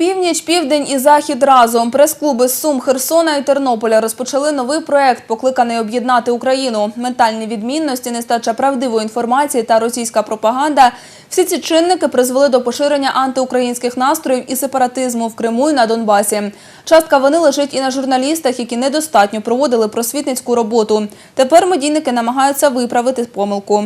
Північ, південь і захід разом. Прес-клуби Сум, Херсона і Тернополя розпочали новий проект, покликаний об'єднати Україну. Ментальні відмінності, нестача правдивої інформації та російська пропаганда. Всі ці чинники призвели до поширення антиукраїнських настроїв і сепаратизму в Криму і на Донбасі. Частка вини лежить і на журналістах, які недостатньо проводили просвітницьку роботу. Тепер медійники намагаються виправити помилку.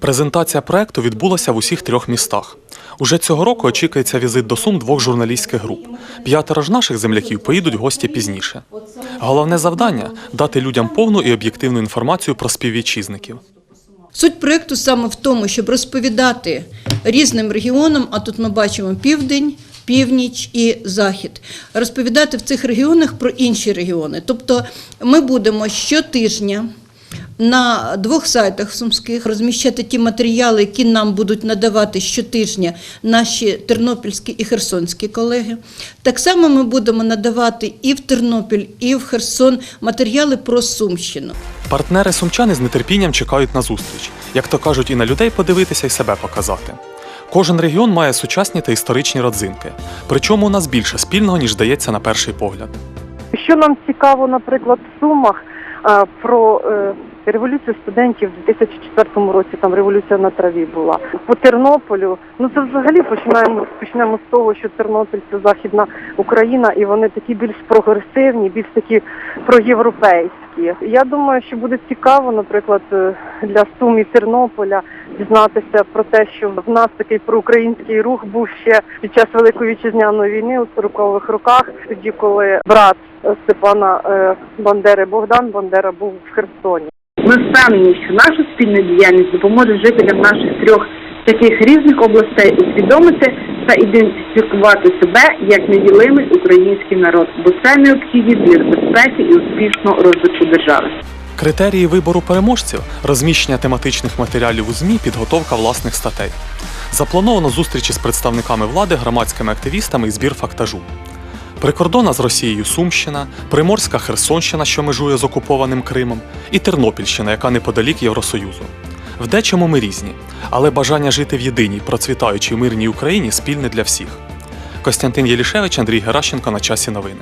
Презентація проекту відбулася в усіх трьох містах. Уже цього року очікується візит до Сум двох журналістських груп. П'ятеро ж наших земляків поїдуть гості пізніше. Головне завдання дати людям повну і об'єктивну інформацію про співвітчизників. Суть проєкту саме в тому, щоб розповідати різним регіонам, а тут ми бачимо південь, північ і захід, розповідати в цих регіонах про інші регіони. Тобто ми будемо щотижня на двох сайтах сумських розміщати ті матеріали, які нам будуть надавати щотижня наші тернопільські і херсонські колеги. Так само ми будемо надавати і в Тернопіль, і в Херсон матеріали про Сумщину. Партнери сумчани з нетерпінням чекають на зустріч, як то кажуть, і на людей подивитися і себе показати. Кожен регіон має сучасні та історичні родзинки. Причому у нас більше спільного, ніж здається на перший погляд. Що нам цікаво, наприклад, в Сумах про е, революцію студентів в 2004 році, там революція на траві була. По Тернополю, ну це взагалі починаємо почнемо з того, що Тернопіль це Західна Україна, і вони такі більш прогресивні, більш такі проєвропейські. Я думаю, що буде цікаво, наприклад, е, для Сум і Тернополя дізнатися про те, що в нас такий проукраїнський рух був ще під час Великої вітчизняної війни у 40-х роках, тоді коли брат Степана е, Бандери Богдан Бандера був в Херсоні. Ми впевнені, що наша спільна діяльність допоможе жителям наших трьох таких різних областей усвідомити та ідентифікувати себе як неділимий український народ, бо це необхідність для безпеки і успішного розвитку держави. Критерії вибору переможців розміщення тематичних матеріалів у ЗМІ, підготовка власних статей. Заплановано зустрічі з представниками влади, громадськими активістами і збір фактажу. Прикордонна з Росією Сумщина, Приморська Херсонщина, що межує з окупованим Кримом, і Тернопільщина, яка неподалік Євросоюзу. В дечому ми різні, але бажання жити в єдиній, процвітаючій мирній Україні спільне для всіх. Костянтин Єлішевич, Андрій Геращенко на часі новини.